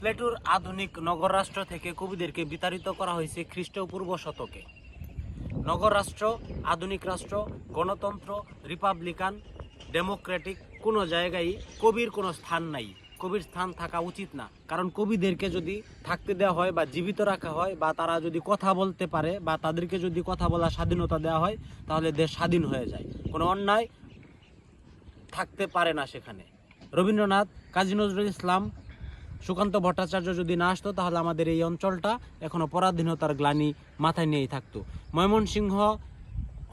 প্লেটুর আধুনিক নগর রাষ্ট্র থেকে কবিদেরকে বিতাড়িত করা হয়েছে খ্রিস্টপূর্ব শতকে। নগর রাষ্ট্র, আধুনিক রাষ্ট্র, গণতন্ত্র, রিপাবলিকান, ডেমোক্রেটিক, কোনো জায়গায় কবির কোনো স্থান নাই। কবির স্থান থাকা উচিত না। কারণ কবিদেরকে যদি থাকতে দেওয়া হয় বা জীবিত রাখা হয় বা তারা যদি কথা বলতে পারে বা তাদেরকে যদি কথা বলার স্বাধীনতা দেওয়া হয়, তাহলে দেশ স্বাধীন হয়ে যায়। কোনো অন্যায় থাকতে পারে না সেখানে। রবীন্দ্রনাথ, কাজী নজরুল ইসলাম সুকান্ত ভট্টাচার্য যদি না আসতো, তাহলে আমাদের এই অঞ্চলটা এখনও পরাধীনতার গ্লানি মাথায় নিয়েই থাকতো। ময়মনসিংহ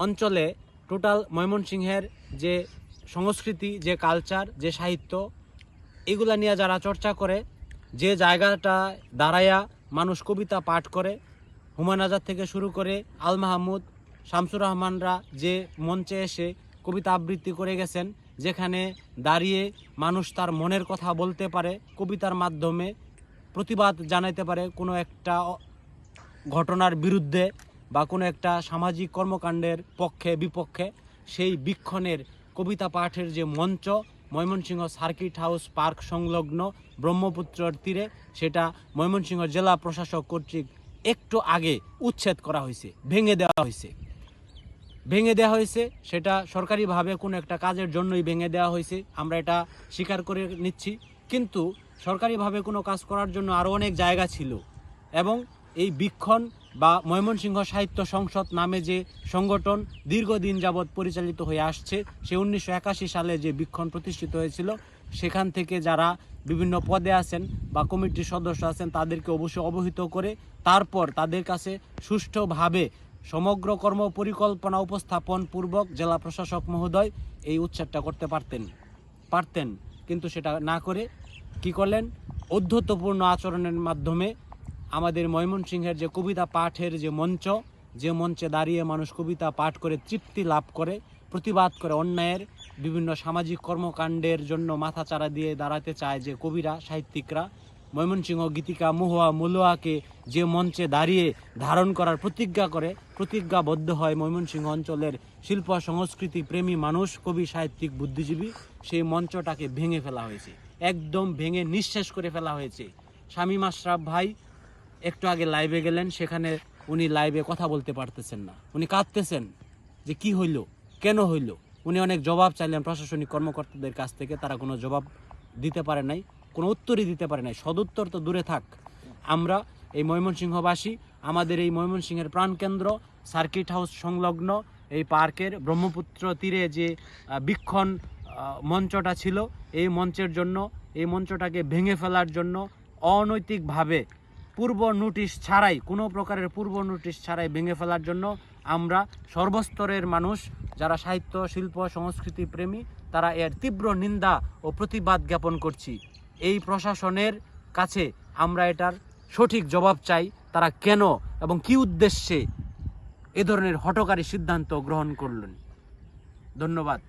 অঞ্চলে টোটাল ময়মনসিংহের যে সংস্কৃতি, যে কালচার যে সাহিত্য, এগুলা নিয়ে যারা চর্চা করে, যে জায়গাটা দাঁড়ায়া মানুষ কবিতা পাঠ করে, হুমায়ুন আজাদ থেকে শুরু করে আল মাহমুদ, শামসুর রহমানরা যে মঞ্চে এসে কবিতা আবৃত্তি করে গেছেন যেখানে দাঁড়িয়ে মানুষ তার মনের কথা বলতে পারে, কবিতার মাধ্যমে প্রতিবাদ জানাইতে পারে কোনো একটা ঘটনার বিরুদ্ধে বা কোনো একটা সামাজিক কর্মকাণ্ডের পক্ষে, বিপক্ষে। সেই বিক্ষণের কবিতা পাঠের যে মঞ্চ, ময়মনসিংহ সার্কিট হাউস পার্ক সংলগ্ন ব্রহ্মপুত্রর তীরে, সেটা ময়মনসিংহ জেলা প্রশাসক কর্তৃক একটু আগে উচ্ছেদ করা হয়েছে, ভেঙে দেওয়া হয়েছে। ভেঙে দেওয়া হয়েছে, সেটা সরকারিভাবে কোনো একটা কাজের জন্যই ভেঙে দেওয়া হয়েছে, আমরা এটা স্বীকার করে নিচ্ছি। কিন্তু সরকারিভাবে কোনো কাজ করার জন্য আরও অনেক জায়গা ছিল এবং এই বীক্ষণ বা ময়মনসিংহ সাহিত্য সংসদ নামে যে সংগঠন দীর্ঘদিন যাবৎ পরিচালিত হয়ে আসছে, সে উনিশশো একাশি সালে যে বীক্ষণ প্রতিষ্ঠিত হয়েছিল, সেখান থেকে যারা বিভিন্ন পদে আছেন বা কমিটির সদস্য আছেন, তাদেরকে অবশ্যই অবহিত করে তারপর তাদের কাছে সুষ্ঠুভাবে সমগ্র কর্ম পরিকল্পনা উপস্থাপন পূর্বক জেলা প্রশাসক মহোদয় এই উচ্ছেদটা করতে পারতেন। পারতেন, কিন্তু সেটা না করে কি করলেন? অধ্যত্বপূর্ণ আচরণের মাধ্যমে আমাদের ময়মনসিংহের যে কবিতা পাঠের যে মঞ্চ, যে মঞ্চে দাঁড়িয়ে মানুষ কবিতা পাঠ করে তৃপ্তি লাভ করে, প্রতিবাদ করে অন্যায়ের বিভিন্ন সামাজিক কর্মকাণ্ডের জন্য মাথা চারা দিয়ে দাঁড়াতে চায় যে কবিরা, সাহিত্যিকরা ময়মনসিংহ গীতিকা মহুয়া মুলোয়াকে যে মঞ্চে দাঁড়িয়ে ধারণ করার প্রতিজ্ঞা করে, প্রতিজ্ঞাবদ্ধ হয় ময়মনসিংহ অঞ্চলের শিল্প, সংস্কৃতি প্রেমী মানুষ, কবি, সাহিত্যিক, বুদ্ধিজীবী, সেই মঞ্চটাকে ভেঙে ফেলা হয়েছে। একদম ভেঙে নিঃশেষ করে ফেলা হয়েছে। শামীম আশরাফ ভাই একটু আগে লাইভে গেলেন, সেখানে উনি লাইভে কথা বলতে পারতেছেন না। উনি কাঁদতেছেন যে কি হইল, কেন হইল? উনি অনেক জবাব চাইলেন প্রশাসনিক কর্মকর্তাদের কাছ থেকে, তারা কোনো জবাব দিতে পারে নাই। কোনো উত্তরই দিতে পারে নাই। সদুত্তর তো দূরে থাক। আমরা এই ময়মনসিংহবাসী, আমাদের এই ময়মনসিংহের প্রাণকেন্দ্র, সার্কিট হাউস সংলগ্ন এই পার্কের ব্রহ্মপুত্র তীরে যে বিক্ষণ মঞ্চটা ছিল, এই মঞ্চের জন্য, এই মঞ্চটাকে ভেঙে ফেলার জন্য অনৈতিকভাবে পূর্ব নোটিশ ছাড়াই, কোনো প্রকারের পূর্ব নোটিশ ছাড়াই ভেঙে ফেলার জন্য আমরা সর্বস্তরের মানুষ, যারা সাহিত্য, শিল্প, সংস্কৃতি প্রেমী, তারা এর তীব্র নিন্দা ও প্রতিবাদ জ্ঞাপন করছি। এই প্রশাসনের কাছে আমরা এটার সঠিক জবাব চাই, তারা কেন এবং কি উদ্দেশ্যে এ ধরনের হটকারী সিদ্ধান্ত গ্রহণ করলেন। ধন্যবাদ।